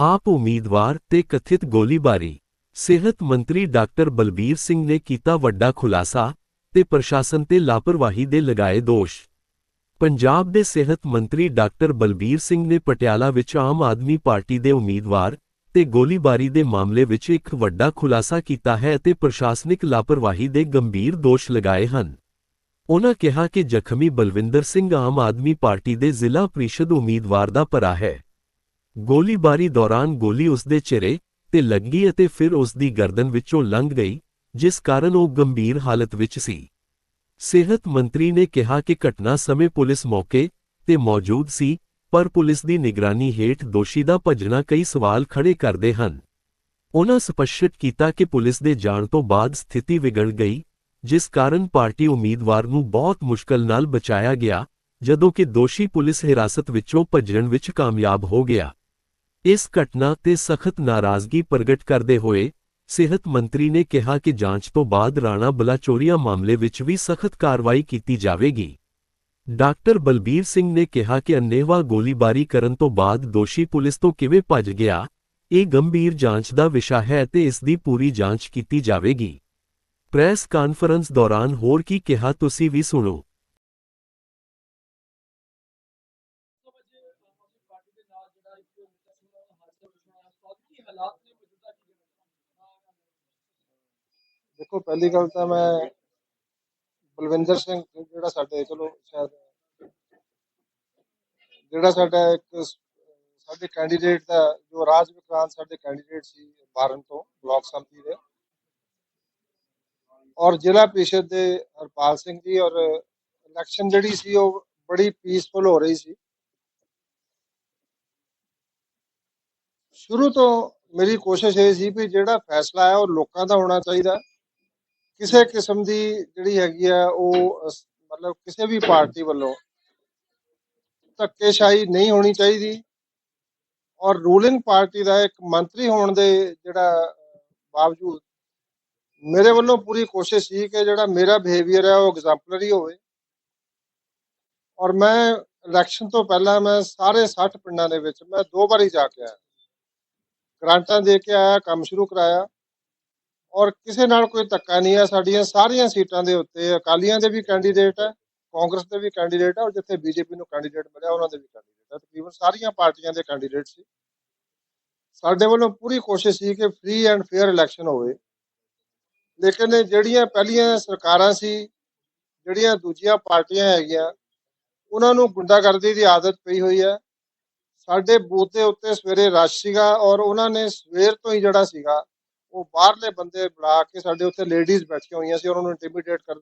ਆਪ ਉਮੀਦਵਾਰ ਤੇ ਕਥਿਤ ਗੋਲੀਬਾਰੀ। ਸਿਹਤ ਮੰਤਰੀ ਡਾਕਟਰ ਬਲਬੀਰ ਸਿੰਘ ਨੇ ਕੀਤਾ ਵੱਡਾ ਖੁਲਾਸਾ ਤੇ ਪ੍ਰਸ਼ਾਸਨ ਤੇ ਲਾਪਰਵਾਹੀ ਦੇ ਲਗਾਏ ਦੋਸ਼। ਪੰਜਾਬ ਦੇ ਸਿਹਤ ਮੰਤਰੀ ਡਾਕਟਰ ਬਲਬੀਰ ਸਿੰਘ ਨੇ ਪਟਿਆਲਾ ਵਿੱਚ ਆਮ ਆਦਮੀ ਪਾਰਟੀ ਦੇ ਉਮੀਦਵਾਰ ਤੇ ਗੋਲੀਬਾਰੀ ਦੇ ਮਾਮਲੇ ਵਿੱਚ ਇੱਕ ਵੱਡਾ ਖੁਲਾਸਾ ਕੀਤਾ ਹੈ ਅਤੇ ਪ੍ਰਸ਼ਾਸਨਿਕ ਲਾਪਰਵਾਹੀ ਦੇ ਗੰਭੀਰ ਦੋਸ਼ ਲਗਾਏ ਹਨ। ਉਨ੍ਹਾਂ ਕਿਹਾ ਕਿ ਜ਼ਖਮੀ ਬਲਵਿੰਦਰ ਸਿੰਘ ਆਮ ਆਦਮੀ ਪਾਰਟੀ ਦੇ ਜ਼ਿਲ੍ਹਾ ਪ੍ਰੀਸ਼ਦ ਉਮੀਦਵਾਰ ਦਾ ਭਰਾ ਹੈ। ਗੋਲੀਬਾਰੀ ਦੌਰਾਨ ਗੋਲੀ ਉਸਦੇ ਚਿਹਰੇ ਤੇ ਲੱਗੀ ਅਤੇ ਫਿਰ ਉਸ ਦੀ ਗਰਦਨ ਵਿੱਚੋਂ ਲੰਘ ਗਈ, ਜਿਸ ਕਾਰਨ ਉਹ ਗੰਭੀਰ ਹਾਲਤ ਵਿੱਚ ਸੀ। ਸਿਹਤ ਮੰਤਰੀ ਨੇ ਕਿਹਾ ਕਿ ਘਟਨਾ ਸਮੇਂ ਪੁਲਿਸ ਮੌਕੇ ਤੇ ਮੌਜੂਦ ਸੀ, ਪਰ ਪੁਲਿਸ ਦੀ ਨਿਗਰਾਨੀ ਹੇਠ ਦੋਸ਼ੀ ਦਾ ਭੱਜਣਾ ਕਈ ਸਵਾਲ ਖੜੇ ਕਰਦੇ ਹਨ। ਉਨ੍ਹਾਂ ਸਪਸ਼ਟ ਕੀਤਾ ਕਿ ਪੁਲਿਸ ਦੇ ਜਾਣ ਤੋਂ ਬਾਅਦ ਸਥਿਤੀ ਵਿਗੜ ਗਈ, ਜਿਸ ਕਾਰਨ ਪਾਰਟੀ ਉਮੀਦਵਾਰ ਨੂੰ ਬਹੁਤ ਮੁਸ਼ਕਲ ਨਾਲ ਬਚਾਇਆ ਗਿਆ, ਜਦੋਂ ਕਿ ਦੋਸ਼ੀ ਪੁਲਿਸ ਹਿਰਾਸਤ ਵਿੱਚੋਂ ਭੱਜਣ ਵਿੱਚ ਕਾਮਯਾਬ ਹੋ ਗਿਆ। ਇਸ ਘਟਨਾ ਤੇ ਸਖਤ ਨਾਰਾਜ਼ਗੀ ਪ੍ਰਗਟ ਕਰਦੇ ਹੋਏ, ਸਿਹਤ ਮੰਤਰੀ ਨੇ ਕਿਹਾ ਕਿ ਜਾਂਚ ਤੋਂ ਬਾਅਦ ਰਾਣਾ ਬਲਾਚੋਰੀਆ ਮਾਮਲੇ ਵਿੱਚ ਵੀ ਸਖਤ ਕਾਰਵਾਈ ਕੀਤੀ ਜਾਵੇਗੀ। ਡਾਕਟਰ ਬਲਬੀਰ ਸਿੰਘ ਨੇ ਕਿਹਾ ਕਿ ਅੰਨੇਵਾਹ ਗੋਲੀਬਾਰੀ ਕਰਨ ਤੋਂ ਬਾਅਦ ਦੋਸ਼ੀ ਪੁਲਿਸ ਤੋਂ ਕਿਵੇਂ ਭੱਜ ਗਿਆ, ਇਹ ਗੰਭੀਰ ਜਾਂਚ ਦਾ ਵਿਸ਼ਾ ਹੈ ਤੇ ਇਸ ਦੀ ਪੂਰੀ ਜਾਂਚ ਕੀਤੀ ਜਾਵੇਗੀ। ਪ੍ਰੈਸ ਕਾਨਫਰੰਸ ਦੌਰਾਨ ਹੋਰ ਕੀ ਕਿਹਾ ਤੁਸੀਂ ਵੀ ਸੁਣੋ। ਦੇਖੋ ਪਹਿਲੀ ਗੱਲ ਤਾਂ ਮੈਂ ਬਲਵਿੰਦਰ ਸਿੰਘ ਜਿਹੜਾ ਸਾਡੇ ਚਲੋ ਸ਼ਾਇਦ ਜਿਹੜਾ ਸਾਡਾ ਇੱਕ ਸ- ਸਾਡੇ ਕੈਂਡੀਡੇਟ ਦਾ ਜੋ ਰਾਜ ਵਿਕਰਾਂਤ ਸਾਡੇ ਕੈਂਡੀਡੇਟ ਸੀ ਬਾਰਨ ਤੋਂ ਬਲਾਕ ਸੰਮਤੀ ਦੇ ਔਰ ਜ਼ਿਲ੍ਹਾ ਪ੍ਰੀਸ਼ਦ ਦੇ ਹਰਪਾਲ ਸਿੰਘ ਜੀ ਔਰ ਇਲੈਕਸ਼ਨ ਜਿਹੜੀ ਸੀ ਉਹ ਬੜੀ ਪੀਸਫੁਲ ਹੋ ਰਹੀ ਸੀ ਸ਼ੁਰੂ ਤੋਂ ਮੇਰੀ ਕੋਸ਼ਿਸ਼ ਇਹ ਸੀ ਵੀ ਜਿਹੜਾ ਫੈਸਲਾ ਹੈ ਉਹ ਲੋਕਾਂ ਦਾ ਹੋਣਾ ਚਾਹੀਦਾ ਕਿਸੇ ਕਿਸਮ ਦੀ ਜਿਹੜੀ ਹੈਗੀ ਆ ਉਹ ਮਤਲਬ ਕਿਸੇ ਵੀ ਪਾਰਟੀ ਵੱਲੋਂ ਧੱਕੇਸ਼ਾਹੀ ਨਹੀਂ ਹੋਣੀ ਚਾਹੀਦੀ ਔਰ ਰੂਲਿੰਗ ਪਾਰਟੀ ਦਾ ਇੱਕ ਮੰਤਰੀ ਹੋਣ ਦੇ ਜਿਹੜਾ ਬਾਵਜੂਦ ਮੇਰੇ ਵੱਲੋਂ ਪੂਰੀ ਕੋਸ਼ਿਸ਼ ਸੀ ਕਿ ਜਿਹੜਾ ਮੇਰਾ ਬਿਹੇਵੀਅਰ ਹੈ ਉਹ ਐਗਜ਼ਾਮਪਲਰੀ ਹੋਵੇ। ਔਰ ਮੈਂ ਇਲੈਕਸ਼ਨ ਤੋਂ ਪਹਿਲਾਂ ਮੈਂ ਸਾਰੇ 60 ਪਿੰਡਾਂ ਦੇ ਵਿੱਚ ਮੈਂ ਦੋ ਵਾਰੀ ਜਾ ਕੇ ਆਇਆ। ਗ੍ਰਾਂਟਾਂ ਦੇ ਕੇ ਆਇਆ, ਕੰਮ ਸ਼ੁਰੂ ਕਰਾਇਆ। ਔਰ ਕਿਸੇ ਨਾਲ ਕੋਈ ਧੱਕਾ ਨਹੀਂ ਹੈ, ਸਾਡੀਆਂ ਸਾਰੀਆਂ ਸੀਟਾਂ ਦੇ ਉੱਤੇ, ਅਕਾਲੀਆਂ ਦੇ ਵੀ ਕੈਂਡੀਡੇਟ ਹੈ, ਕਾਂਗਰਸ ਦੇ ਵੀ ਕੈਂਡੀਡੇਟ ਹੈ, ਔਰ ਜਿੱਥੇ ਬੀਜੇਪੀ ਨੂੰ ਕੈਂਡੀਡੇਟ ਮਿਲਿਆ, ਉਹਨਾਂ ਦੇ ਵੀ ਕੈਂਡੀਡੇਟ ਹੈ। ਤਕਰੀਬਨ ਸਾਰੀਆਂ ਪਾਰਟੀਆਂ ਦੇ ਕੈਂਡੀਡੇਟ ਸੀ। ਸਾਡੇ ਵੱਲੋਂ ਪੂਰੀ ਕੋਸ਼ਿਸ਼ ਸੀ ਕਿ ਫ੍ਰੀ ਐਂਡ ਫੇਅਰ ਇਲੈਕਸ਼ਨ ਹੋਵੇ। ਲੇਕਿਨ ਜਿਹੜੀਆਂ ਪਹਿਲੀਆਂ ਸਰਕਾਰਾਂ ਸੀ, ਜਿਹੜੀਆਂ ਦੂਜੀਆਂ ਪਾਰਟੀਆਂ ਹੈਗੀਆਂ, ਉਹਨਾਂ ਨੂੰ ਗੁੰਡਾਗਰਦੀ ਦੀ ਆਦਤ ਪਈ ਹੋਈ ਹੈ। ਸਾਡੇ ਬੂਥ ਦੇ ਉੱਤੇ ਸਵੇਰੇ ਰਸ਼ ਸੀਗਾ ਔਰ ਉਹਨਾਂ ਨੇ ਸਵੇਰ ਤੋਂ ਹੀ ਜਿਹੜਾ ਸੀਗਾ, ਉਹ ਬਾਹਰਲੇ ਬੰਦੇ ਬੁਲਾ ਕੇ ਸਾਡੇ ਉੱਤੇ ਲੇਡੀਜ਼ ਬੈਠੀਆਂ ਹੋਈਆਂ ਸੀ ਉਹਨਾਂ ਨੂੰ ਇੰਟੀਮੀਡੇਟ ਕਰ,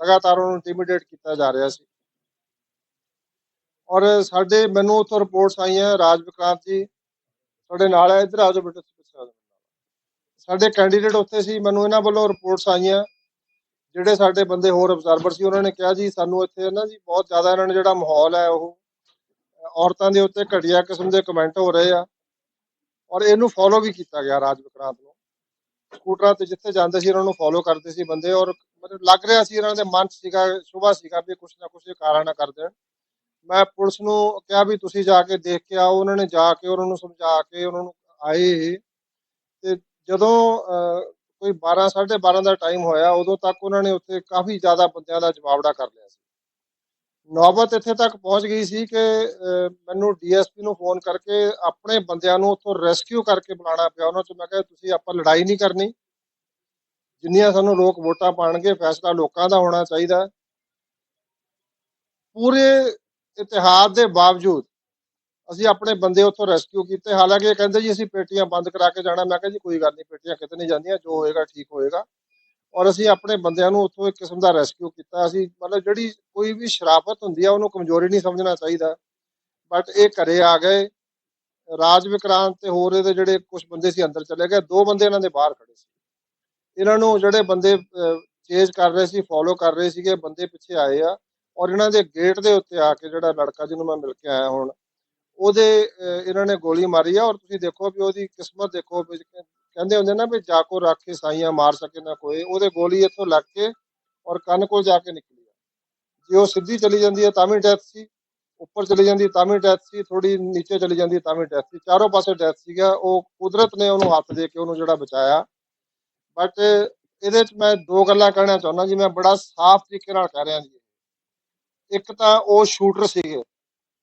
ਲਗਾਤਾਰ ਉਹਨਾਂ ਨੂੰ ਇੰਟੀਮੀਡੇਟ ਕੀਤਾ ਜਾ ਰਿਹਾ ਸੀ। ਔਰ ਸਾਡੇ, ਮੈਨੂੰ ਉੱਥੋਂ ਰਿਪੋਰਟਸ ਆਈਆਂ, ਰਾਜ ਵਿਕਰਾਂਤ ਜੀ ਤੁਹਾਡੇ ਨਾਲ ਹੈ ਇੱਧਰ ਆ ਬੇਟਾ ਸਾਡੇ ਕੈਂਡੀਡੇਟ ਉੱਥੇ ਸੀ, ਮੈਨੂੰ ਇਹਨਾਂ ਵੱਲੋਂ ਰਿਪੋਰਟਸ ਆਈਆਂ, ਜਿਹੜੇ ਸਾਡੇ ਬੰਦੇ ਹੋਰ ਅਬਜ਼ਰਵਰ ਸੀ, ਉਹਨਾਂ ਨੇ ਕਿਹਾ ਜੀ, ਸਾਨੂੰ ਇੱਥੇ ਨਾ ਜੀ ਬਹੁਤ ਜ਼ਿਆਦਾ ਇਹਨਾਂ ਨੇ ਜਿਹੜਾ ਮਾਹੌਲ ਹੈ, ਉਹ ਔਰਤਾਂ ਦੇ ਉੱਤੇ ਘਟੀਆ ਕਿਸਮ ਦੇ ਕਮੈਂਟ ਹੋ ਰਹੇ ਆ। ਔਰ ਇਹਨੂੰ ਫੋਲੋ ਵੀ ਕੀਤਾ ਗਿਆ ਰਾਜ ਵਿਕਰਾਂਤ ਨੂੰ। ਸਕੂਟਰਾਂ ਤੇ ਜਿੱਥੇ ਜਾਂਦੇ ਸੀ ਉਹਨਾਂ ਨੂੰ ਫੋਲੋ ਕਰਦੇ ਸੀ ਬੰਦੇ। ਔਰ ਮਤਲਬ ਲੱਗ ਰਿਹਾ ਸੀ ਇਹਨਾਂ ਦੇ ਮਨ ਸੀਗਾ ਸ਼ੁਭਾ ਸੀਗਾ ਵੀ ਕੁਛ ਨਾ ਕੁਛ ਇਹ ਕਾਰਾ ਨਾ ਕਰ ਦੇਣ। ਮੈਂ ਪੁਲਿਸ ਨੂੰ ਕਿਹਾ ਵੀ ਤੁਸੀਂ ਜਾ ਕੇ ਦੇਖ ਕੇ ਆਓ। ਉਹਨਾਂ ਨੇ ਜਾ ਕੇ ਉਹਨਾਂ ਨੂੰ ਸਮਝਾ ਕੇ ਉਹਨਾਂ ਨੂੰ ਆਏ ਇਹ। ਤੇ ਜਦੋਂ ਅਹ, ਕੋਈ 12 12:30 ਦਾ ਟਾਈਮ ਹੋਇਆ ਉਦੋਂ ਤੱਕ ਉਹਨਾਂ ਨੇ ਉੱਥੇ ਕਾਫੀ ਜ਼ਿਆਦਾ ਬੰਦਿਆਂ ਦਾ ਜਵਾਬੜਾ ਕਰ ਲਿਆ ਸੀ। ਨੌਬਤ ਇੱਥੇ ਤੱਕ ਪਹੁੰਚ ਗਈ ਸੀ ਕਿ ਅਹ, ਮੈਨੂੰ ਡੀਐਸਪੀ ਨੂੰ ਫੋਨ ਕਰਕੇ ਆਪਣੇ ਬੰਦਿਆਂ ਨੂੰ ਉੱਥੋਂ ਰੈਸਕਿਊ ਕਰਕੇ ਬੁਲਾਣਾ ਪਿਆ ਉਹਨਾਂ ਚ। ਮੈਂ ਕਿਹਾ ਤੁਸੀਂ ਆਪਾਂ ਲੜਾਈ ਨਹੀਂ ਕਰਨੀ। ਜਿੰਨੀਆਂ ਸਾਨੂੰ ਲੋਕ ਵੋਟਾਂ ਪਾਣਗੇ ਫੈਸਲਾ ਲੋਕਾਂ ਦਾ ਹੋਣਾ ਚਾਹੀਦਾ। ਪੂਰੇ ਇਤਿਹਾਦ ਦੇ ਬਾਵਜੂਦ ਅਸੀਂ ਆਪਣੇ ਬੰਦੇ ਉੱਥੋਂ ਰੈਸਕਿਊ ਕੀਤੇ। ਹਾਲਾਂਕਿ ਇਹ ਕਹਿੰਦੇ ਜੀ ਅਸੀਂ ਪੇਟੀਆਂ ਬੰਦ ਕਰਾ ਕੇ ਜਾਣਾ। ਮੈਂ ਕਿਹਾ ਜੀ ਕੋਈ ਗੱਲ ਨਹੀਂ ਪੇਟੀਆਂ ਕਿਤੇ ਨਹੀਂ ਜਾਂਦੀਆਂ। ਜੋ ਹੋਏਗਾ ਠੀਕ ਹੋਏਗਾ। ਔਰ ਅਸੀਂ ਆਪਣੇ ਬੰਦਿਆਂ ਨੂੰ ਉੱਥੋਂ ਇੱਕ ਕਿਸਮ ਦਾ ਰੈਸਕਿਊ ਕੀਤਾ। ਅਸੀਂ ਮਤਲਬ ਜਿਹੜੀ ਕੋਈ ਵੀ ਸ਼ਰਾਫਤ ਹੁੰਦੀ ਆ, ਉਹਨੂੰ ਕਮਜ਼ੋਰੀ ਨਹੀਂ ਸਮਝਣਾ ਚਾਹੀਦਾ। ਬਟ ਇਹ ਘਰੇ ਆ ਗਏ। ਰਾਜ ਵਿਕਰਾਂਤ ਤੇ ਹੋਰ ਇਹਦੇ ਜਿਹੜੇ ਕੁਝ ਬੰਦੇ ਸੀ, ਅੰਦਰ ਚਲੇ ਗਏ। ਦੋ ਬੰਦੇ ਇਹਨਾਂ ਦੇ ਬਾਹਰ ਖੜੇ ਸੀ। ਇਹਨਾਂ ਨੂੰ ਜਿਹੜੇ ਬੰਦੇ ਚੇਜ ਕਰ ਰਹੇ ਸੀ ਫੋਲੋ ਕਰ ਰਹੇ ਸੀਗੇ, ਬੰਦੇ ਪਿੱਛੇ ਆਏ ਆ। ਔਰ ਇਹਨਾਂ ਦੇ ਗੇਟ ਦੇ ਉੱਤੇ ਆ ਕੇ ਜਿਹੜਾ ਲੜਕਾ ਜਿਹਨੂੰ ਮੈਂ ਮਿਲ ਕੇ ਆਇਆ ਹੁਣ, ਉਹਦੇ ਇਹਨਾਂ ਨੇ ਗੋਲੀ ਮਾਰੀ ਆ। ਔਰ ਤੁਸੀਂ ਦੇਖੋ ਵੀ ਉਹਦੀ ਕਿਸਮਤ ਦੇਖੋ ਕਹਿੰਦੇ ਹੁੰਦੇ ਨਾ ਵੀ ਜਾ ਕੋ ਰੱਖ ਕੇ ਸਾਈਆਂ ਮਾਰ ਸਕੇ ਨਾ ਕੋਈ, ਉਹਦੇ ਗੋਲੀ ਇੱਥੋਂ ਲੱਗ ਕੇ ਔਰ ਕੰਨ ਕੋਲ ਜਾ ਕੇ ਨਿਕਲੀ ਜੇ ਉਹ ਸਿੱਧੀ ਚਲੀ ਜਾਂਦੀ ਹੈ ਤਾਂ ਵੀ ਡੈਥ ਸੀ, ਉੱਪਰ ਚਲੀ ਜਾਂਦੀ ਤਾਂ ਵੀ ਡੈਥ ਸੀ ਥੋੜੀ ਨੀਚੇ ਚਲੀ ਜਾਂਦੀ ਤਾਂ ਵੀ ਡੈਥ ਸੀ, ਚਾਰੋਂ ਪਾਸੇ ਡੈਥ ਸੀਗਾ, ਉਹ ਕੁਦਰਤ ਨੇ ਉਹਨੂੰ ਹੱਥ ਦੇ ਕੇ ਉਹਨੂੰ ਜਿਹੜਾ ਬਚਾਇਆ। ਬਟ ਇਹਦੇ 'ਚ ਮੈਂ ਦੋ ਗੱਲਾਂ ਕਹਿਣਾ ਚਾਹੁੰਦਾ ਜੀ, ਮੈਂ ਬੜਾ ਸਾਫ਼ ਤਰੀਕੇ ਨਾਲ ਕਹਿ ਰਿਹਾ ਜੀ। ਇੱਕ ਤਾਂ ਉਹ ਸ਼ੂਟਰ ਸੀਗੇ,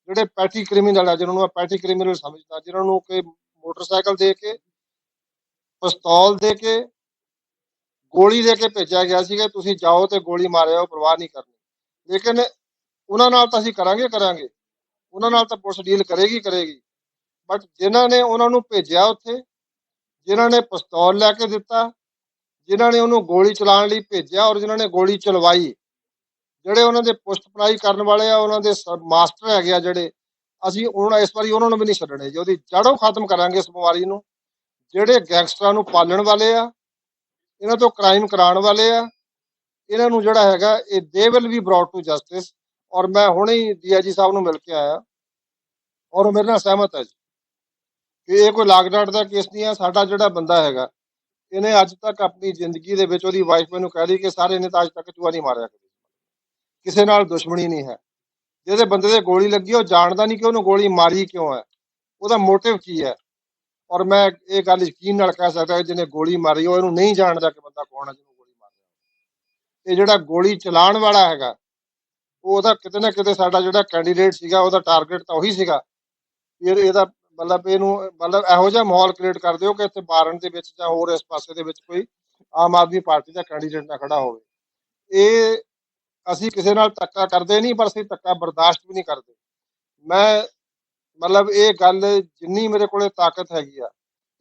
ਜਿਹੜੇ ਪੈਟੀ ਕ੍ਰਿਮੀਨਲ ਆ, ਜਿਹਨਾਂ ਨੂੰ ਮੈਂ ਪੈਟੀ ਕ੍ਰਿਮੀਨਲ ਸਮਝਦਾ ਜਿਹਨਾਂ ਨੂੰ ਕਿ ਮੋਟਰਸਾਈਕਲ ਦੇ ਕੇ ਪਿਸਤੌਲ ਦੇ ਕੇ, ਗੋਲੀ ਦੇ ਕੇ ਭੇਜਿਆ ਗਿਆ ਸੀਗਾ, ਤੁਸੀਂ ਜਾਓ ਤੇ ਗੋਲੀ ਮਾਰਿਓ ਪਰਵਾਹ ਨਹੀਂ ਕਰਨੀ। ਲੇਕਿਨ ਉਹਨਾਂ ਨਾਲ ਤਾਂ ਅਸੀਂ ਕਰਾਂਗੇ ਕਰਾਂਗੇ। ਉਹਨਾਂ ਨਾਲ ਤਾਂ ਪੁਲਿਸ ਡੀਲ ਕਰੇਗੀ ਕਰੇਗੀ। ਬਟ ਜਿਨ੍ਹਾਂ ਨੇ ਉਹਨਾਂ ਨੂੰ ਭੇਜਿਆ ਉੱਥੇ, ਜਿਨ੍ਹਾਂ ਨੇ ਪਿਸਤੌਲ ਲੈ ਕੇ ਦਿੱਤਾ, ਜਿਨ੍ਹਾਂ ਨੇ ਉਹਨੂੰ ਗੋਲੀ ਚਲਾਉਣ ਲਈ ਭੇਜਿਆ ਔਰ ਜਿਨ੍ਹਾਂ ਨੇ ਗੋਲੀ ਚਲਵਾਈ, ਜਿਹੜੇ ਉਹਨਾਂ ਦੇ ਪੁਸ਼ਤ ਪੜਾਈ ਕਰਨ ਵਾਲੇ ਆ, ਉਹਨਾਂ ਦੇ ਮਾਸਟਰ ਹੈਗੇ ਆ ਜਿਹੜੇ, ਅਸੀਂ ਉਹਨਾਂ, ਇਸ ਵਾਰੀ ਉਹਨਾਂ ਨੂੰ ਵੀ ਨਹੀਂ ਛੱਡਣੇ ਜੀ। ਉਹਦੀ ਜੜੋਂ ਖਤਮ ਕਰਾਂਗੇ ਇਸ ਬਿਮਾਰੀ ਨੂੰ। ਜਿਹੜੇ ਗੈਂਗਸਟਰਾਂ ਨੂੰ ਪਾਲਣ ਵਾਲੇ ਆ, ਇਹਨਾਂ ਤੋਂ ਕ੍ਰਾਈਮ ਕਰਾਉਣ ਵਾਲੇ ਆ, ਇਹਨਾਂ ਨੂੰ ਜਿਹੜਾ ਹੈਗਾ ਇਹ they will be brought to justice ਔਰ ਮੈਂ ਹੁਣੇ ਹੀ ਡੀਆਈਜੀ ਸਾਹਿਬ ਨੂੰ ਮਿਲ ਕੇ ਆਇਆ, ਔਰ ਉਹ ਮੇਰੇ ਨਾਲ ਸਹਿਮਤ ਹੈ ਜੀ। ਕਿ ਇਹ ਕੋਈ ਲਾਗਡਾਟ ਦਾ ਕੇਸ ਨਹੀਂ ਹੈ ਸਾਡਾ ਜਿਹੜਾ ਬੰਦਾ ਹੈਗਾ, ਇਹਨੇ ਅੱਜ ਤੱਕ ਆਪਣੀ ਜ਼ਿੰਦਗੀ ਦੇ ਵਿੱਚ ਉਹਦੀ ਵਾਈਫ ਮੈਨੂੰ ਕਹਿ ਰਹੀ ਕਿ ਸਾਰੇ ਨੇ ਤਾਂ ਅੱਜ ਤੱਕ ਚੂਹਾ ਨਹੀਂ ਮਾਰਿਆ ਕਦੇ। ਕਿਸੇ ਨਾਲ ਦੁਸ਼ਮਣੀ ਨਹੀਂ ਹੈ। ਜਿਹਦੇ ਬੰਦੇ ਦੇ ਗੋਲੀ ਲੱਗੀ, ਉਹ ਜਾਣਦਾ ਨਹੀਂ ਕਿ ਉਹਨੂੰ ਗੋਲੀ ਮਾਰੀ ਕਿਉਂ ਹੈ। ਉਹਦਾ ਮੋਟਿਵ ਕੀ ਹੈ? ਔਰ ਮੈਂ ਇਹ ਗੱਲ ਯਕੀਨ ਨਾਲ ਕਹਿ ਸਕਦਾ ਕਿ ਜਿਹਨੇ ਗੋਲੀ ਮਾਰੀ, ਉਹ ਇਹਨੂੰ ਨਹੀਂ ਜਾਣਦਾ ਕਿ ਬੰਦਾ ਕੌਣ ਹੈ, ਜਿਹਨੂੰ ਗੋਲੀ ਮਾਰੀ ਇਹ ਜਿਹੜਾ ਗੋਲੀ ਚਲਾਉਣ ਵਾਲਾ ਹੈਗਾ ਉਹਦਾ ਕਿਤੇ ਨਾ ਕਿਤੇ ਸਾਡਾ ਜਿਹੜਾ ਕੈਂਡੀਡੇਟ ਸੀਗਾ, ਉਹਦਾ ਟਾਰਗੇਟ ਤਾਂ ਉਹੀ ਸੀਗਾ। ਫਿਰ ਇਹਦਾ ਮਤਲਬ ਇਹਨੂੰ, ਮਤਲਬ ਇਹੋ ਜਿਹਾ ਮਾਹੌਲ ਕ੍ਰੀਏਟ ਕਰ ਦਿਓ ਕਿ ਇੱਥੇ ਬਾਰਨ ਦੇ ਵਿੱਚ ਜਾਂ ਹੋਰ ਇਸ ਪਾਸੇ ਦੇ ਵਿੱਚ ਕੋਈ ਆਮ ਆਦਮੀ ਪਾਰਟੀ ਦਾ ਕੈਂਡੀਡੇਟ ਨਾ ਖੜਾ ਹੋਵੇ। ਇਹ ਅਸੀਂ ਕਿਸੇ ਨਾਲ ਧੱਕਾ ਕਰਦੇ ਨਹੀਂ, ਪਰ ਅਸੀਂ ਧੱਕਾ ਬਰਦਾਸ਼ਤ ਵੀ ਨਹੀਂ ਕਰਦੇ। ਮੈਂ ਮਤਲਬ ਇਹ ਗੱਲ ਜਿੰਨੀ ਮੇਰੇ ਕੋਲੇ ਤਾਕਤ ਹੈਗੀ ਆ,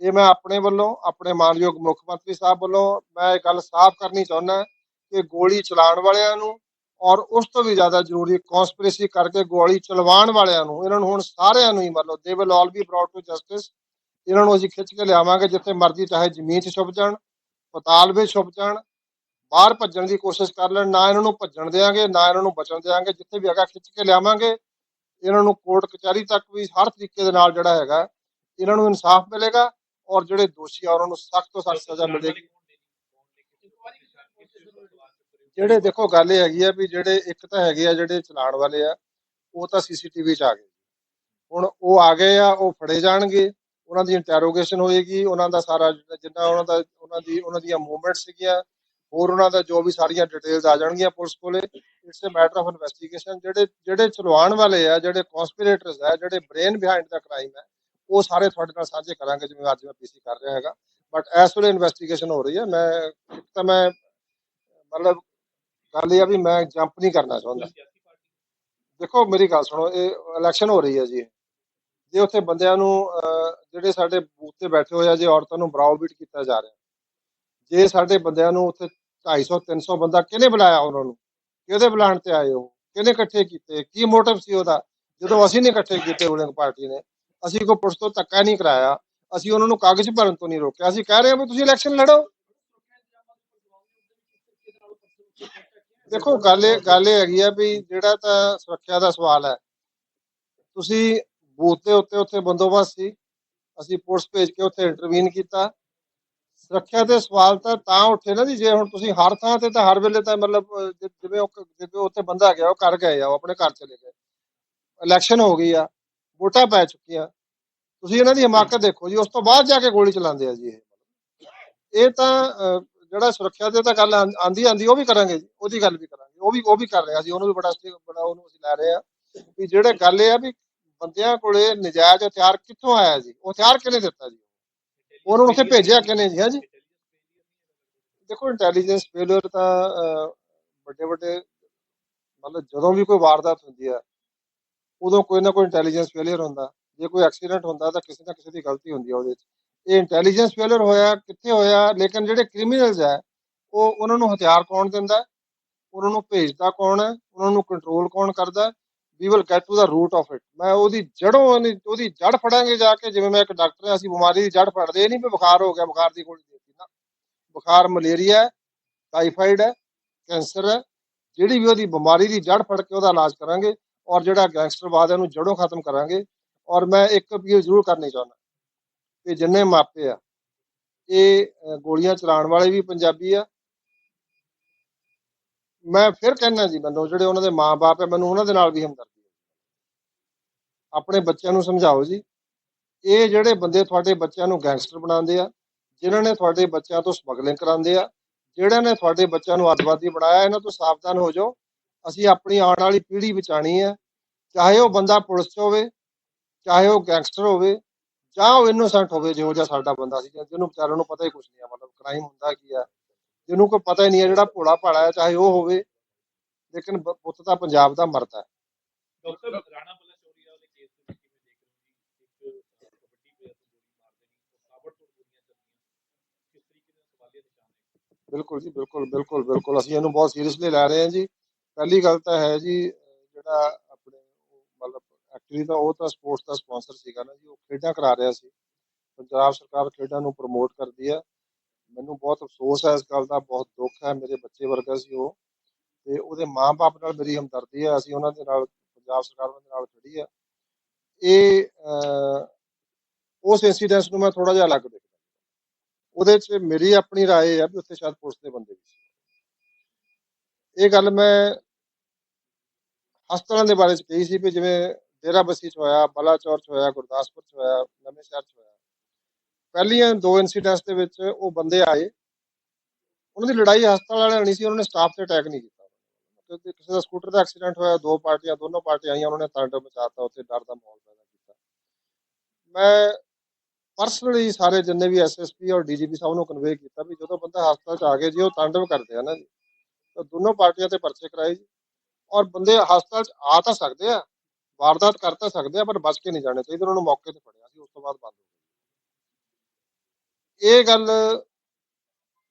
ਇਹ ਮੈਂ ਆਪਣੇ ਵੱਲੋਂ, ਆਪਣੇ ਮਾਨਯੋਗ ਮੁੱਖ ਮੰਤਰੀ ਸਾਹਿਬ ਵੱਲੋਂ ਮੈਂ ਇਹ ਗੱਲ ਸਾਫ਼ ਕਰਨੀ ਚਾਹੁੰਦਾ ਕਿ ਗੋਲੀ ਚਲਾਉਣ ਵਾਲਿਆਂ ਨੂੰ ਔਰ ਉਸ ਤੋਂ ਵੀ ਜ਼ਿਆਦਾ ਜ਼ਰੂਰੀ ਕਨਸਪੀਰੇਸੀ ਕਰਕੇ ਗੋਲੀ ਚਲਵਾਉਣ ਵਾਲਿਆਂ ਨੂੰ, ਇਹਨਾਂ ਨੂੰ ਹੁਣ ਸਾਰਿਆਂ ਨੂੰ ਹੀ ਮਤਲਬ they will all be brought to justice ਇਹਨਾਂ ਨੂੰ ਅਸੀਂ ਖਿੱਚ ਕੇ ਲਿਆਵਾਂਗੇ ਜਿੱਥੇ ਮਰਜ਼ੀ ਚਾਹੇ ਜ਼ਮੀਨ 'ਚ ਛੁਪ ਜਾਣ, ਪਤਾਲ ਵਿੱਚ ਛੁਪ ਜਾਣ, ਬਾਹਰ ਭੱਜਣ ਦੀ ਕੋਸ਼ਿਸ਼ ਕਰ ਲੈਣ, ਨਾ ਇਹਨਾਂ ਨੂੰ ਭੱਜਣ ਦੇਵਾਂਗੇ ਨਾ ਇਹਨਾਂ ਨੂੰ ਬਚਣ ਦੇਵਾਂਗੇ ਜਿੱਥੇ ਵੀ ਹੈਗਾ ਖਿੱਚ ਕੇ ਲਿਆਵਾਂਗੇ ਇਹਨਾਂ ਨੂੰ ਕੋਰਟ ਕਚਹਿਰੀ ਤੱਕ ਵੀ ਹਰ ਤਰੀਕੇ ਦੇ ਨਾਲ ਜਿਹੜਾ ਹੈਗਾ, ਇਹਨਾਂ ਨੂੰ ਇਨਸਾਫ ਮਿਲੇਗਾ ਔਰ ਜਿਹੜੇ ਦੋਸ਼ੀ ਆ ਉਹਨਾਂ ਨੂੰ ਸਖਤ ਤੋਂ ਸਖਤ ਸਜ਼ਾ ਮਿਲੇਗੀ। ਜਿਹੜੇ ਦੇਖੋ ਗੱਲ ਇਹ ਹੈਗੀ ਆ ਵੀ ਜਿਹੜੇ ਇੱਕ ਤਾਂ ਹੈਗੇ ਆ ਜਿਹੜੇ ਚਲਾਉਣ ਵਾਲੇ ਆ, ਉਹ ਤਾਂ ਸੀਸੀਟੀਵੀ 'ਚ ਆ ਗਏ। ਹੁਣ ਉਹ ਆ ਗਏ ਆ, ਉਹ ਫੜੇ ਜਾਣਗੇ, ਉਹਨਾਂ ਦੀ ਇੰਟਰੋਗੇਸ਼ਨ ਹੋਏਗੀ, ਉਹਨਾਂ ਦਾ ਸਾਰਾ ਜਿੰਨਾ ਉਹਨਾਂ ਦਾ, ਉਹਨਾਂ ਦੀ, ਉਹਨਾਂ ਦੀਆਂ ਮੂਵਮੈਂਟਸ ਸੀਗੀਆਂ ਹੋਰ ਉਹਨਾਂ ਦਾ ਜੋ ਵੀ ਸਾਰੀਆਂ ਡਿਟੇਲਸ ਆ ਜਾਣਗੀਆਂ ਪੁਲਿਸ ਕੋਲੇ it's a matter of investigation ਜਿਹੜੇ ਜਿਹੜੇ ਚਲਵਾਉਣ ਵਾਲੇ ਆ, ਜਿਹੜੇ ਕਨਸਪੀਰੇਟਰਸ ਆ, ਜਿਹੜੇ ਬ੍ਰੇਨ ਬਿਹਾਈਂਡ ਦਾ ਕ੍ਰਾਈਮ ਹੈ ਉਹ ਸਾਰੇ ਤੁਹਾਡੇ ਨਾਲ ਸਾਂਝੇ ਕਰਾਂਗੇ ਜਿਵੇਂ ਅੱਜ ਮੈਂ ਪੀਸੀ ਕਰ ਰਿਹਾ ਹੈਗਾ। ਬਟ ਇਸ ਵੇਲੇ ਇਨਵੈਸਟੀਗੇਸ਼ਨ ਹੋ ਰਹੀ ਹੈ। ਮੈਂ ਤਾਂ ਮੈਂ, ਮਤਲਬ ਗੱਲ ਇਹ ਆ ਵੀ ਮੈਂ ਜੰਪ ਨਹੀਂ ਕਰਨਾ ਚਾਹੁੰਦਾ। ਦੇਖੋ, ਮੇਰੀ ਗੱਲ ਸੁਣੋ, ਇਹ ਇਲੈਕਸ਼ਨ ਹੋ ਰਹੀ ਹੈ ਜੀ। ਜੇ ਉੱਥੇ ਬੰਦਿਆਂ ਨੂੰ ਜਿਹੜੇ ਸਾਡੇ ਬੂਥ ਤੇ ਬੈਠੇ ਹੋਏ ਆ, ਜੇ ਔਰਤਾਂ ਨੂੰ ਬਰਾਊਬੀਟ ਕੀਤਾ ਜਾ ਰਿਹਾ। ਜੇ ਸਾਡੇ ਬੰਦਿਆਂ ਨੂੰ ਉੱਥੇ 250 300 ਬੰਦਾ ਕਿਹਨੇ ਬੁਲਾਇਆ ਉਹਨਾਂ ਨੂੰ? ਕਿਹਦੇ ਬੁਲਾਉਣ ਤੇ ਆਏ ਹੋ ਕਿਹਨੇ ਇਕੱਠੇ ਕੀਤੇ? ਕੀ ਮੋਟਿਵ ਸੀ ਉਹਦਾ? ਜਦੋਂ ਅਸੀਂ ਨਹੀਂ ਇਕੱਠੇ ਕੀਤੇ ਰੂਲਿੰਗ ਪਾਰਟੀ ਨੇ, ਅਸੀਂ ਕੋਈ ਪੁਲਿਸ ਤੋਂ ਧੱਕਾ ਨਹੀਂ ਕਰਾਇਆ, ਅਸੀਂ ਉਹਨਾਂ ਨੂੰ ਕਾਗਜ਼ ਭਰਨ ਤੋਂ ਨਹੀਂ ਰੋਕਿਆ। ਅਸੀਂ ਕਹਿ ਰਹੇ ਹਾਂ ਵੀ ਤੁਸੀਂ ਇਲੈਕਸ਼ਨ ਲੜੋ। ਦੇਖੋ, ਗੱਲ ਇਹ ਗੱਲ ਇਹ ਹੈਗੀ ਆ ਵੀ ਜਿਹੜਾ ਤਾਂ ਸੁਰੱਖਿਆ ਦਾ ਸਵਾਲ ਹੈ। ਤੁਸੀਂ ਬੂਥ ਦੇ ਉੱਤੇ ਉੱਥੇ ਬੰਦੋਬਸਤ ਸੀ। ਅਸੀਂ ਪੁਲਿਸ ਭੇਜ ਕੇ ਉੱਥੇ ਇੰਟਰਵੀਨ ਕੀਤਾ। ਸੁਰੱਖਿਆ ਦੇ ਸਵਾਲ ਤਾਂ ਤਾਂ ਉੱਠੇ ਨਾ ਜੀ ਜੇ ਹੁਣ ਤੁਸੀਂ ਹਰ ਥਾਂ ਤੇ ਤਾਂ ਹਰ ਵੇਲੇ ਤਾਂ ਮਤਲਬ ਜਿ- ਜਿਵੇਂ ਉਹ ਜਿਵੇਂ ਉੱਥੇ ਬੰਦਾ ਗਿਆ ਉਹ ਕਰ ਗਏ ਆ ਉਹ ਆਪਣੇ ਘਰ ਚਲੇ ਗਏ। ਇਲੈਕਸ਼ਨ ਹੋ ਗਈ ਆ ਵੋਟਾਂ ਪੈ ਚੁੱਕੀਆਂ। ਤੁਸੀਂ ਇਹਨਾਂ ਦੀ ਹਮਾਕਤ ਦੇਖੋ ਜੀ ਉਸ ਤੋਂ ਬਾਅਦ ਜਾ ਕੇ ਗੋਲੀ ਚਲਾਉਂਦੇ ਆ ਜੀ ਇਹ। ਇਹ ਤਾਂ ਅਹ, ਜਿਹੜਾ ਸੁਰੱਖਿਆ ਦੇ ਤਾਂ ਗੱਲ ਆਂਦੀ ਆਂਦੀ ਉਹ ਵੀ ਕਰਾਂਗੇ ਜੀ ਉਹਦੀ ਗੱਲ ਵੀ ਕਰਾਂਗੇ ਉਹ ਵੀ ਉਹ ਵੀ ਕਰ ਰਿਹਾ ਸੀ ਉਹਨੂੰ ਵੀ ਬੜਾ ਸਟੇ- ਬੜਾ ਉਹਨੂੰ ਅਸੀਂ ਲੈ ਰਹੇ ਆ। ਵੀ ਜਿਹੜੇ ਗੱਲ ਇਹ ਆ ਵੀ ਬੰਦਿਆਂ ਕੋਲੇ ਨਜਾਇਜ਼ ਹਥਿਆਰ ਕਿੱਥੋਂ ਆਇਆ ਜੀ ਉਹ ਹਥਿਆਰ ਕਿਹਨੇ ਦਿੱਤਾ ਜੀ? ਉਹਨੂੰ ਉੱਥੇ ਭੇਜਿਆ ਕਿਹਨੇ ਜੀ? ਹਾਂਜੀ। ਦੇਖੋ ਇੰਟੈਲੀਜੈਂਸ ਫੇਲਿਅਰ ਤਾਂ ਵੱਡੇ ਵੱਡੇ ਮਤਲਬ ਜਦੋਂ ਵੀ ਕੋਈ ਵਾਰਦਾਤ ਹੁੰਦੀ ਹੈ ਉਦੋਂ ਕੋਈ ਨਾ ਕੋਈ ਇੰਟੈਲੀਜੈਂਸ ਫੇਲਿਅਰ ਹੁੰਦਾ। ਜੇ ਕੋਈ ਐਕਸੀਡੈਂਟ ਹੁੰਦਾ ਤਾਂ ਕਿਸੇ ਨਾ ਕਿਸੇ ਦੀ ਗਲਤੀ ਹੁੰਦੀ ਹੈ ਉਹਦੇ 'ਚ। ਇਹ ਇੰਟੈਲੀਜੈਂਸ ਫੇਲਿਅਰ ਹੋਇਆ ਕਿੱਥੇ ਹੋਇਆ ਲੇਕਿਨ ਜਿਹੜੇ ਕ੍ਰਿਮੀਨਲਸ ਹੈ ਉਹ ਉਹਨਾਂ ਨੂੰ ਹਥਿਆਰ ਕੌਣ ਦਿੰਦਾ? ਉਹਨਾਂ ਨੂੰ ਭੇਜਦਾ ਕੌਣ? ਹੈ ਉਹਨਾਂ ਨੂੰ ਕੰਟਰੋਲ ਕੌਣ ਕਰਦਾ? We will get to the root of it ਮੈਂ ਉਹਦੀ ਜੜੋਂ ਉਹਦੀ ਜੜ ਫੜਾਂਗੇ ਜਾ ਕੇ, ਜਿਵੇਂ ਮੈਂ ਇੱਕ ਡਾਕਟਰ ਹਾਂ, ਅਸੀਂ ਬਿਮਾਰੀ ਦੀ ਜੜ ਫੜਦੇ ਨਹੀਂ, ਵੀ ਬੁਖਾਰ ਹੋ ਗਿਆ, ਬੁਖਾਰ ਦੀ ਗੋਲੀ ਦੇ ਨਾ। ਬੁਖਾਰ, ਮਲੇਰੀਆ ਹੈ ਟਾਈਫਾਈਡ ਹੈ, ਕੈਂਸਰ ਹੈ, ਜਿਹੜੀ ਵੀ ਉਹਦੀ ਬਿਮਾਰੀ ਦੀ ਜੜ ਫੜ ਕੇ ਉਹਦਾ ਇਲਾਜ ਕਰਾਂਗੇ ਔਰ ਜਿਹੜਾ ਗੈਂਗਸਟਰਵਾਦ ਹੈ, ਉਹਨੂੰ ਜੜੋਂ ਖਤਮ ਕਰਾਂਗੇ। ਔਰ ਮੈਂ ਇੱਕ ਅਪੀਲ ਜ਼ਰੂਰ ਕਰਨੀ ਚਾਹੁੰਦਾ ਕਿ ਜਿੰਨੇ ਮਾਪੇ ਆ, ਇਹ ਗੋਲੀਆਂ ਚਲਾਉਣ ਵਾਲੇ ਵੀ ਪੰਜਾਬੀ ਆ ਮੈਂ ਫਿਰ ਕਹਿਣਾ ਜੀ ਮੈਨੂੰ ਜਿਹੜੇ ਉਹਨਾਂ ਦੇ ਮਾਪੇ ਆ ਮੈਨੂੰ ਉਹਨਾਂ ਦੇ ਨਾਲ ਵੀ ਹਮਦਰਦੀ ਹੈ। ਆਪਣੇ ਬੱਚਿਆਂ ਨੂੰ ਸਮਝਾਓ ਜੀ। ਇਹ ਜਿਹੜੇ ਬੰਦੇ ਤੁਹਾਡੇ ਬੱਚਿਆਂ ਨੂੰ ਗੈਂਗਸਟਰ ਬਣਾਉਂਦੇ ਆ, ਜਿਨ੍ਹਾਂ ਨੇ ਤੁਹਾਡੇ ਬੱਚਿਆਂ ਤੋਂ ਸਮਗਲਿੰਗ ਕਰਾਉਂਦੇ ਆ ਜਿਹੜਿਆਂ ਨੇ ਤੁਹਾਡੇ ਬੱਚਿਆਂ ਨੂੰ ਅੱਤਵਾਦੀ ਬਣਾਇਆ, ਇਹਨਾਂ ਤੋਂ ਸਾਵਧਾਨ ਹੋ ਜਾਓ। ਅਸੀਂ ਆਪਣੀ ਆਉਣ ਵਾਲੀ ਪੀੜ੍ਹੀ ਬਚਾਣੀ ਹੈ। ਚਾਹੇ ਉਹ ਬੰਦਾ ਪੁਲਿਸ 'ਚ ਹੋਵੇ, ਚਾਹੇ ਉਹ ਗੈਂਗਸਟਰ ਹੋਵੇ, ਜਾਂ ਉਹ ਇਨੋਸੈਂਟ ਹੋਵੇ, ਜਿਹੋ ਜਿਹਾ ਸਾਡਾ ਬੰਦਾ ਸੀ ਜਿਹਨੂੰ ਵਿਚਾਰਿਆਂ ਨੂੰ ਪਤਾ ਹੀ ਕੁਝ ਨਹੀਂ ਆ, ਮਤਲਬ ਕ੍ਰਾਈਮ ਹੁੰਦਾ ਕੀ ਆ। ਜਿਹਨੂੰ ਕੋਈ ਪਤਾ ਹੀ ਨਹੀਂ ਹੈ ਜਿਹੜਾ ਭੋਲਾ ਭਾਲਾ ਹੈ ਚਾਹੇ ਉਹ ਹੋਵੇ ਲੇਕਿਨ ਬ- ਪੁੱਤ ਤਾਂ ਪੰਜਾਬ ਦਾ ਮਰਦਾ ਹੈ। ਡਾਕਟਰ ਰਾਣਾ ਬੱਲਾ ਚੌਰੀਆ ਵਾਲੇ ਕੇਸ ਦੇ ਵਿੱਚ ਕਿਵੇਂ ਦੇਖ ਰਹੇ ਹੋ ਜੀ? ਇੱਕ ਅਹ, ਕਬੱਡੀ ਪਲੇਅਰ ਨੂੰ ਗੋਲੀ ਮਾਰ ਦੇਣੀ ਉਹ ਸਾਬਰ ਤੋਂ ਗੋਲੀਆਂ ਚੱਲੀਆਂ ਕਿਸ ਤਰੀਕੇ ਨਾਲ ਸਵਾਲੀਆ ਨਿਸ਼ਾਨ ਹੈ ਬਿਲਕੁਲ ਜੀ ਬਿਲਕੁਲ ਬਿਲਕੁਲ ਬਿਲਕੁਲ। ਅਸੀਂ ਇਹਨੂੰ ਬਹੁਤ ਸੀਰੀਅਸਲੀ ਲੈ ਰਹੇ ਹਾਂ ਜੀ। ਪਹਿਲੀ ਗੱਲ ਤਾਂ ਹੈ ਜੀ ਅਹ ਜਿਹੜਾ ਆਪਣੇ ਉਹ ਮਤਲਬ ਐਕਚੁਅਲੀ ਤਾਂ ਉਹ ਤਾਂ ਸਪੋਰਟਸ ਦਾ ਸਪਾਂਸਰ ਸੀਗਾ ਨਾ ਜੀ ਉਹ ਖੇਡਾਂ ਕਰਾ ਰਿਹਾ ਸੀ। ਪੰਜਾਬ ਸਰਕਾਰ ਖੇਡਾਂ ਨੂੰ ਪ੍ਰਮੋਟ ਕਰਦੀ ਹੈ ਮੈਨੂੰ ਬਹੁਤ ਅਫਸੋਸ ਹੈ ਇਸ ਗੱਲ ਦਾ ਬਹੁਤ ਦੁੱਖ ਹੈ ਮੇਰੇ ਬੱਚੇ ਵਰਗਾ ਸੀ ਉਹ ਤੇ ਉਹਦੇ ਮਾਪੇ ਨਾਲ ਮੇਰੀ ਹਮਦਰਦੀ ਹੈ ਅਸੀਂ ਉਹਨਾਂ ਦੇ ਨਾਲ ਪੰਜਾਬ ਸਰਕਾਰ ਉਹਨਾਂ ਦੇ ਨਾਲ ਖੜੀ ਹੈ ਇਹ ਅਹ, ਉਸ ਇਨਸੀਡੈਂਸ ਨੂੰ ਮੈਂ ਥੋੜਾ ਜਿਹਾ ਅਲੱਗ ਦੇਖਦਾ ਉਹਦੇ 'ਚ ਮੇਰੀ ਆਪਣੀ رائے ਹੈ ਵੀ ਉੱਥੇ ਸ਼ਾਇਦ ਪੁਲਿਸ ਦੇ ਬੰਦੇ ਵੀ ਸੀ ਇਹ ਗੱਲ ਮੈਂ ਹਸਪਤਾਲਾਂ ਦੇ ਬਾਰੇ ਚ ਕਹੀ ਸੀ ਵੀ ਜਿਵੇਂ ਡੇਰਾ ਬੱਸੀ ਚ ਹੋਇਆ ਬਲਾਚੌਰ ਚ ਹੋਇਆ ਗੁਰਦਾਸਪੁਰ ਚ ਹੋਇਆ ਨਵੇਂ ਸ਼ਹਿਰ ਚ ਹੋਇਆ ਪਹਿਲੀਆਂ ਦੋ ਇਨਸੀਡੈਂਟਸ ਦੇ ਵਿੱਚ ਉਹ ਬੰਦੇ ਆਏ। ਉਹਨਾਂ ਦੀ ਲੜਾਈ ਹਸਪਤਾਲ ਵਾਲਿਆਂ ਨਹੀਂ ਸੀ, ਉਹਨਾਂ ਨੇ ਸਟਾਫ ਤੇ ਅਟੈਕ ਨਹੀਂ ਕੀਤਾ। ਕਿਉਂਕਿ ਕਿਸੇ ਦਾ ਸਕੂਟਰ ਦਾ ਐਕਸੀਡੈਂਟ ਹੋਇਆ, ਦੋ ਪਾਰਟੀਆਂ, ਦੋਨੋਂ ਪਾਰਟੀਆਂ ਆਈਆਂ, ਉਹਨਾਂ ਨੇ ਤਾਂਡਵ ਮਚਾਤਾ, ਉੱਥੇ ਡਰ ਦਾ ਮਾਹੌਲ ਪੈਦਾ ਕੀਤਾ। ਮੈਂ ਪਰਸਨਲੀ ਸਾਰੇ ਜਿੰਨੇ ਵੀ ਐਸਐਸਪੀ ਔਰ ਡੀਜੀਪੀ ਸਾਹਿਬ ਨੂੰ ਕਨਵੇ ਕੀਤਾ ਵੀ ਜਦੋਂ ਬੰਦਾ ਹਸਪਤਾਲ ਚ ਆ ਕੇ ਜੀ, ਉਹ ਤਾਂਡਵ ਕਰਦੇ ਆ ਨਾ ਜੀ। ਤਾਂ ਦੋਨੋਂ ਪਾਰਟੀਆਂ ਤੇ ਪਰਚੇ ਕਰਾਏ ਜੀ। ਔਰ ਬੰਦੇ ਹਸਪਤਾਲ ਚ ਆ ਤਾਂ ਸਕਦੇ ਆ, ਵਾਰਦਾਤ ਕਰ ਤਾਂ ਸਕਦੇ ਆ, ਪਰ ਬਚ ਕੇ ਨਹੀਂ ਜਾਣੇ ਚਾਹੀਦੇ, ਉਹਨਾਂ ਨੂੰ ਮੌਕੇ ਤੇ ਫੜਿਆ ਸੀ, ਉਸ ਤੋਂ ਬਾਅਦ ਬੰਦ ਹੋ ਗਈ ਇਹ ਗੱਲ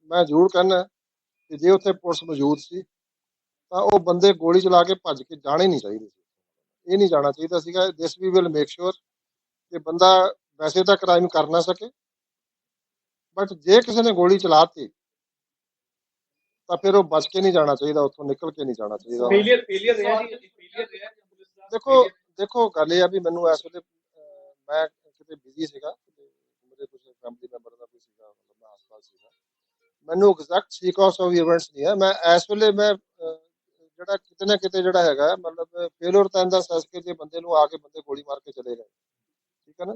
ਮੈਂ ਜ਼ਰੂਰ ਕਹਿਣਾ ਕਿ ਜੇ ਉੱਥੇ ਪੁਲਿਸ ਮੌਜੂਦ ਸੀ ਤਾਂ ਉਹ ਬੰਦੇ ਗੋਲੀ ਚਲਾ ਕੇ ਭੱਜ ਕੇ ਜਾਣੇ ਨਹੀਂ ਚਾਹੀਦੇ ਸੀ। ਇਹ ਨਹੀਂ ਜਾਣਾ ਚਾਹੀਦਾ ਸੀਗਾ। ਦਿਸ ਵੀ ਵਿਲ ਮੇਕ ਸ਼ੋਰ ਕਿ ਬੰਦਾ ਵੈਸੇ ਤਾਂ ਕ੍ਰਾਈਮ ਕਰ ਨਾ ਸਕੇ। ਬਟ ਜੇ ਕਿਸੇ ਨੇ ਗੋਲੀ ਚਲਾਤੀ ਤਾਂ ਫਿਰ ਉਹ ਬਚ ਕੇ ਨਹੀਂ ਜਾਣਾ ਚਾਹੀਦਾ ਉੱਥੋਂ ਨਿਕਲ ਕੇ ਨਹੀਂ ਜਾਣਾ ਚਾਹੀਦਾ। ਫੇਲਿਅਰ ਫੇਲਿਅਰ ਰਿਹਾ ਜੀ ਫੇਲਿਅਰ ਰਿਹਾ ਦੇਖੋ ਦੇਖੋ ਗੱਲ ਇਹ ਆ ਵੀ ਮੈਨੂੰ ਇਸ ਵੇਲੇ ਮੈਂ ਕਿਤੇ ਬਿਜ਼ੀ ਸੀਗਾ। ਫੈਮਿਲੀ ਮੈਂਬਰ ਦਾ ਕੋਈ ਸੀਗਾ ਮਤਲਬ ਮੈਂ ਹਸਪਤਾਲ ਸੀਗਾ। ਮੈਨੂੰ ਐਗਜ਼ੈਕਟ ਸੀਕੁਐਂਸ ਆਫ ਇਵੈਂਟਸ ਨਹੀਂ ਹੈ। ਮੈਂ ਇਸ ਵੇਲੇ ਮੈਂ ਅਹ, ਜਿਹੜਾ ਕਿਤੇ ਨਾ ਕਿਤੇ ਜਿਹੜਾ ਹੈਗਾ ਮਤਲਬ ਫੇਲਰ ਤਾਂ ਦਾ ਸੈਸ ਕੇ ਜੇ ਬੰਦੇ ਨੂੰ ਆ ਕੇ ਬੰਦੇ ਗੋਲੀ ਮਾਰ ਕੇ ਚਲੇ ਗਏ। ਠੀਕ ਹੈ ਨਾ?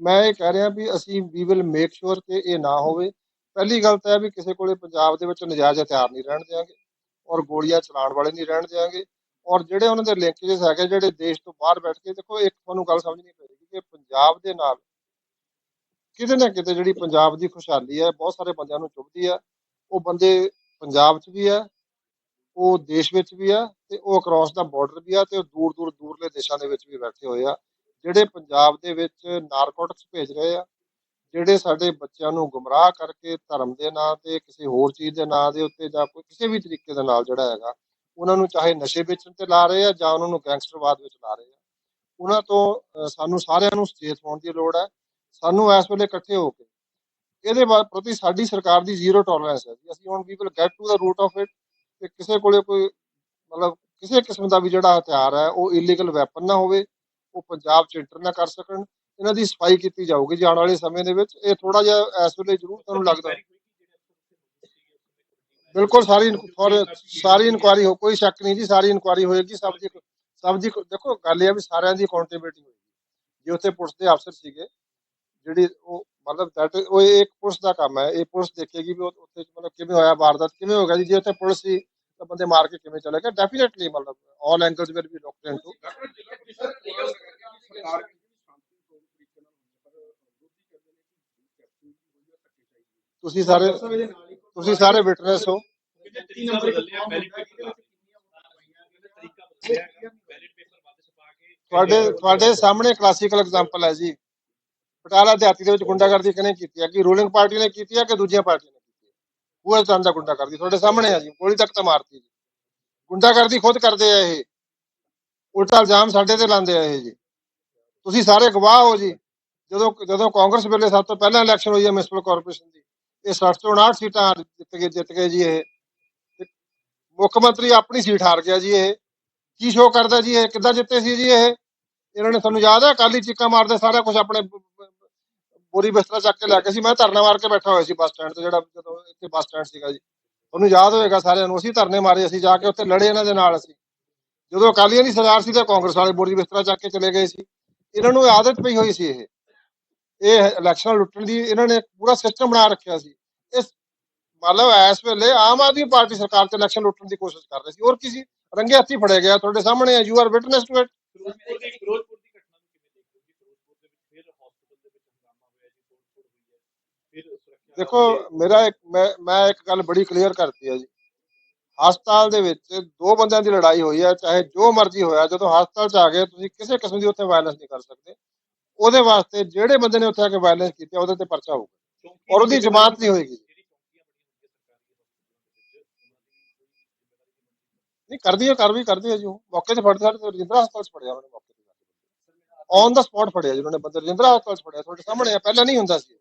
ਮੈਂ ਇਹ ਕਹਿ ਰਿਹਾ ਵੀ ਅਸੀਂ ਵੀ ਵਿਲ ਮੇਕ ਸ਼ੋਰ ਕਿ ਇਹ ਨਾ ਹੋਵੇ। ਪਹਿਲੀ ਗੱਲ ਤਾਂ ਇਹ ਵੀ ਕਿਸੇ ਕੋਲੇ ਪੰਜਾਬ ਦੇ ਵਿੱਚ ਨਜਾਇਜ਼ ਹਥਿਆਰ ਨਹੀਂ ਰਹਿਣ ਦਿਆਂਗੇ ਔਰ ਗੋਲੀਆਂ ਚਲਾਉਣ ਵਾਲੇ ਨਹੀਂ ਰਹਿਣ ਦਿਆਂਗੇ। ਔਰ ਜਿਹੜੇ ਉਹਨਾਂ ਦੇ ਲਿੰਕੇजेस ਹੈਗੇ ਜਿਹੜੇ ਦੇਸ਼ ਤੋਂ ਬਾਹਰ ਬੈਠ ਕੇ ਦੇਖੋ ਇੱਕ ਤੁਹਾਨੂੰ ਗੱਲ ਸਮਝਣੀ ਪਏਗੀ ਕਿ ਪੰਜਾਬ ਦੇ ਨਾਲ ਕਿਤੇ ਨਾ ਕਿਤੇ ਜਿਹੜੀ ਪੰਜਾਬ ਦੀ ਖੁਸ਼ਹਾਲੀ ਹੈ, ਬਹੁਤ ਸਾਰੇ ਬੰਦਿਆਂ ਨੂੰ ਚੁੱਭਦੀ ਹੈ। ਉਹ ਬੰਦੇ ਪੰਜਾਬ 'ਚ ਵੀ ਆ ਉਹ ਦੇਸ਼ ਵਿੱਚ ਵੀ ਆ ਤੇ ਉਹ ਅਕ੍ਰੋਸ ਦਾ ਬਾਰਡਰ ਵੀ ਆ ਤੇ ਉਹ ਦੂਰ ਦੂਰ ਦੂਰਲੇ ਦੇਸ਼ਾਂ ਦੇ ਵਿੱਚ ਵੀ ਬੈਠੇ ਹੋਏ ਆ। ਜਿਹੜੇ ਪੰਜਾਬ ਦੇ ਵਿੱਚ ਨਾਰਕੋਟਿਕਸ ਭੇਜ ਰਹੇ ਆ, ਜਿਹੜੇ ਸਾਡੇ ਬੱਚਿਆਂ ਨੂੰ ਗੁੰਮਰਾਹ ਕਰਕੇ ਧਰਮ ਦੇ ਨਾਂ ਤੇ ਕਿਸੇ ਹੋਰ ਚੀਜ਼ ਦੇ ਨਾਂ ਦੇ ਉੱਤੇ ਜਾਂ ਕੋਈ ਕਿਸੇ ਵੀ ਤਰੀਕੇ ਦੇ ਨਾਲ ਜਿਹੜਾ ਹੈਗਾ, ਉਹਨਾਂ ਨੂੰ ਚਾਹੇ ਨਸ਼ੇ ਵੇਚਣ ਤੇ ਲਾ ਰਹੇ ਆ ਜਾਂ ਉਹਨਾਂ ਨੂੰ ਗੈਂਗਸਟਰਵਾਦ ਵਿੱਚ ਲਾ ਰਹੇ ਆ। ਉਹਨਾਂ ਤੋਂ ਸਾਨੂੰ ਸਾਰਿਆਂ ਨੂੰ ਸੁਚੇਤ ਹੋਣ ਦੀ ਲੋੜ ਹੈ। ਸਾਨੂੰ ਇਸ ਵੇਲੇ ਇਕੱਠੇ ਹੋ ਕੇ ਇਹਦੇ ਬਾਰੇ ਪ੍ਰਤੀ ਸਾਡੀ ਸਰਕਾਰ ਦੀ ਜ਼ੀਰੋ ਟੋਲਰੈਂਸ ਹੈ ਜੀ। ਅਸੀਂ ਹੁਣ we will get to the root of it ਕਿ ਕਿਸੇ ਕੋਲੇ ਕੋਈ ਮਤਲਬ ਕਿਸੇ ਕਿਸਮ ਦਾ ਵੀ ਜਿਹੜਾ ਹਥਿਆਰ ਹੈ, ਉਹ ਇਲੀਗਲ ਵੈਪਨ ਨਾ ਹੋਵੇ, ਉਹ ਪੰਜਾਬ 'ਚ ਇੰਟਰ ਨਾ ਕਰ ਸਕਣ। ਇਹਨਾਂ ਦੀ ਸਫ਼ਾਈ ਕੀਤੀ ਜਾਊਗੀ ਜੀ ਵਾਲੇ ਸਮੇਂ ਦੇ ਵਿੱਚ। ਇਹ ਥੋੜਾ ਜਿਹਾ ਇਸ ਵੇਲੇ ਜ਼ਰੂਰ ਤੁਹਾਨੂੰ ਲੱਗਦਾ ਬਿਲਕੁਲ ਸਾਰੀ ਸਾਰੀ ਇਨਕੁਆਰੀ ਹੋ, ਕੋਈ ਸ਼ੱਕ ਨਹੀਂ ਜੀ, ਸਾਰੀ ਇਨਕੁਆਰੀ ਹੋਏਗੀ। ਸਭ ਦੀ ਸਭ ਦੀ ਦੇਖੋ, ਗੱਲ ਇਹ ਆ ਵੀ ਸਾਰਿਆਂ ਦੀ ਅਕਾਊਂਟੇਬਿਲਟੀ ਹੋਏਗੀ। ਜੇ ਉੱਥੇ ਪੁਲਿਸ ਦੇ ਅਫਸਰ ਸੀਗੇ ਜਿਹੜੀ ਉਹ ਮਤਲਬ that is- ਉਹ ਇੱਕ ਪੁਲਿਸ ਦਾ ਕੰਮ ਹੈ, ਇਹ ਪੁਲਿਸ ਦੇਖੇਗੀ ਵੀ ਉਹ- ਉੱਥੇ ਮਤਲਬ ਕਿਵੇਂ ਹੋਇਆ, ਵਾਰਦਾਤ ਕਿਵੇਂ ਹੋ ਗਿਆ ਜੀ ਜੇ ਉੱਥੇ ਪੁਲਿਸ ਸੀ ਤਾਂ ਬੰਦੇ ਮਾਰ ਕੇ ਕਿਵੇਂ ਚਲੇ ਗਏ? ਡੈਫੀਨਿਟਲੀ ਮਤਲਬ all angles will be locked into ਤੁਸੀਂ ਸਾਰੇ ਤੁਸੀਂ ਸਾਰੇ ਵਿਟਨੈਸ ਹੋ। ਤਰੀਕਾ ਬਦਲਿਆ ਬੈਲਿਟ ਪੇਪਰ ਤਰੀਕਾ ਬਦਲਿਆ ਬੈਲਿਟ ਪੇਪਰ ਵੱਧ ਛਪਾ ਕੇ ਤੁਹਾਡੇ ਤੁਹਾਡੇ ਸਾਹਮਣੇ ਕਲਾਸੀਕਲ ਐਗਜ਼ਾਮਪਲ ਹੈ ਜੀ। ਪਟਿਆਲਾ ਦਿਹਾਤੀ ਦੇ ਵਿੱਚ ਗੁੰਡਾਗਰਦੀ ਕਿਹਨੇ ਕੀਤੀ ਹੈ? ਕਿ ਰੂਲਿੰਗ ਪਾਰਟੀ ਨੇ ਕੀਤੀ ਹੈ ਕਿ ਦੂਜੀਆਂ ਪਾਰਟੀਆਂ ਨੇ ਕੀਤੀ ਹੈ? ਉਹ ਇਸ ਦਾ ਗੁੰਡਾਗਰਦੀ ਤੁਹਾਡੇ ਸਾਹਮਣੇ ਹੈ ਜੀ, ਗੋਲੀ ਤੱਕ ਤਾਂ ਮਾਰਤੀ ਜੀ। ਗੁੰਡਾਗਰਦੀ ਖੁਦ ਕਰਦੇ ਆ ਇਹ। ਉਲਟਾ ਇਲਜ਼ਾਮ ਸਾਡੇ ਤੇ ਲਾਉਂਦੇ ਆ ਇਹ ਜੀ। ਤੁਸੀਂ ਸਾਰੇ ਗਵਾਹ ਹੋ ਜੀ। ਜਦੋਂ ਜਦੋਂ ਕਾਂਗਰਸ ਵੇਲੇ ਸਭ ਤੋਂ ਪਹਿਲਾਂ ਇਲੈਕਸ਼ਨ ਹੋਈ ਹੈ ਮਿਊਨਿਸਪਲ ਕਾਰਪੋਰੇਸ਼ਨ ਦੀ, ਇਹ 60 ਤੋਂ 59 ਸੀਟਾਂ ਜਿੱਤ ਕੇ ਜਿੱਤ ਗਏ ਜੀ ਇਹ। ਮੁੱਖ ਮੰਤਰੀ ਆਪਣੀ ਸੀਟ ਹਾਰ ਗਿਆ ਜੀ ਇਹ। ਕੀ ਸ਼ੋਅ ਕਰਦਾ ਜੀ ਇਹ? ਕਿੱਦਾਂ ਜਿੱਤੇ ਸੀ ਜੀ ਇਹ? ਇਹਨਾਂ ਨੇ ਤੁਹਾਨੂੰ ਯਾਦ ਹੈ ਕਾਲੀ ਚੀਕਾਂ ਮਾਰਦੇ ਸਾਰਾ ਕੁਝ ਆਪਣੇ ਬ- ਬਿਸਤਰਾ ਚੱਕ ਕੇ ਲੈ ਕੇ ਸੀ। ਮੈਂ ਧਰਨਾ ਮਾਰ ਕੇ ਬੈਠਾ ਹੋਇਆ ਸੀ ਬੱਸ ਸਟੈਂਡ ਤੇ, ਜਿਹੜਾ ਜਦੋਂ ਇੱਥੇ ਬੱਸ ਸਟੈਂਡ ਸੀਗਾ ਜੀ। ਤੁਹਾਨੂੰ ਯਾਦ ਹੋਏਗਾ ਸਾਰਿਆਂ ਨੂੰ, ਅਸੀਂ ਧਰਨੇ ਮਾਰੇ, ਅਸੀਂ ਜਾ ਕੇ ਉੱਥੇ ਲੜੇ ਇਹਨਾਂ ਦੇ ਨਾਲ ਅਸੀਂ। ਜਦੋਂ ਅਕਾਲੀਆਂ ਦੀ ਸਰਕਾਰ ਸੀ ਤਾਂ ਕਾਂਗਰਸ ਵਾਲੇ ਬੋਰੀ ਬਿਸਤਰਾ ਚੱਕ ਕੇ ਚਲੇ ਗਏ ਸੀ। ਇਹਨਾਂ ਨੂੰ ਆਦਤ ਪਈ ਹੋਈ ਸੀ ਇਹ। ਇਹ ਇਲੈਕਸ਼ਨ ਲੁੱਟਣ ਦੀ ਇਹਨਾਂ ਨੇ ਪੂਰਾ ਸਿਸਟਮ ਬਣਾ ਰੱਖਿਆ ਸੀ। ਇਸ ਮਤਲਬ ਇਸ ਵੇਲੇ ਆਮ ਆਦਮੀ ਪਾਰਟੀ ਸਰਕਾਰ ਚ ਇਲੈਕਸ਼ਨ ਲੁੱਟਣ ਦੀ ਕੋਸ਼ਿਸ਼ ਕਰ ਰਹੀ ਸੀ। ਹੋਰ ਕਿਸੇ ਰੰਗੇ ਹੱਥੀ ਫੜਿਆ ਗਿਆ। ਤੁਹਾਡੇ ਸਾਹਮਣੇ you are witness to it Firozpur ਦੀ ਫਿਰੋਜ਼ਪੁਰ ਦੀ ਘਟਨਾ ਨੂੰ ਕਿਵੇਂ ਦੇਖਦੇ ਹੋ ਜੀ ਫਿਰੋਜ਼ਪੁਰ ਦੇ ਵਿੱਚ ਫਿਰ ਹਸਪੀਟਲ ਦੇ ਵਿੱਚ ਹੰਗਾਮਾ ਹੋਇਆ ਜੀ ਤੋੜ ਫੋੜ ਹੋਈ ਹੈ ਫਿਰ ਸੁਰੱਖਿਆ ਦੇਖੋ ਮੇਰਾ ਇੱਕ ਮੈਂ ਮੈਂ ਇੱਕ ਗੱਲ ਬੜੀ ਕਲੀਅਰ ਕਰਤੀ ਹੈ ਜੀ। ਹਸਪਤਾਲ ਦੇ ਵਿੱਚ ਦੋ ਬੰਦਿਆਂ ਦੀ ਲੜਾਈ ਹੋਈ ਹੈ ਚਾਹੇ ਜੋ ਮਰਜ਼ੀ ਹੋਇਆ ਜਦੋਂ ਹਸਪਤਾਲ ਚ ਆ ਗਏ ਤੁਸੀਂ ਕਿਸੇ ਕਿਸਮ ਦੀ ਉੱਥੇ ਵਾਇਲੈਂਸ ਨਹੀਂ ਕਰ ਸਕਦੇ। ਉਹਦੇ ਵਾਸਤੇ ਜਿਹੜੇ ਬੰਦੇ ਨੇ ਉੱਥੇ ਆ ਕੇ ਵਾਇਲੈਂਸ ਕੀਤੀ ਉਹਦੇ ਤੇ ਪਰਚਾ ਹੋਊਗਾ। ਔਰ ਉਹਦੀ ਜ਼ਮਾਨਤ ਨਹੀਂ ਹੋਏਗੀ। ਨਹੀਂ ਕਰਦੀ ਹੈ ਕਾਰਵਾਈ ਕਰਦੇ ਹੈ ਜੀ। ਉਹ ਮੌਕੇ ਤੇ ਫੜਦੇ ਸਾਡੇ ਰਜਿੰਦਰਾ ਹਸਪਤਾਲ ਚ ਫੜਿਆ ਉਹਨੇ ਮੌਕੇ ਤੇ ਔਨ ਦਾ ਸਪੌਟ ਫੜਿਆ ਜੀ ਉਹਨਾਂ ਬੰਦੇ ਰਜਿੰਦਰਾ ਹਸਪਤਾਲ ਚ ਫੜਿਆ ਤੁਹਾਡੇ ਸਾਹਮਣੇ ਆ ਪਹਿਲਾਂ ਨਹੀਂ ਹੁੰਦਾ ਸੀ।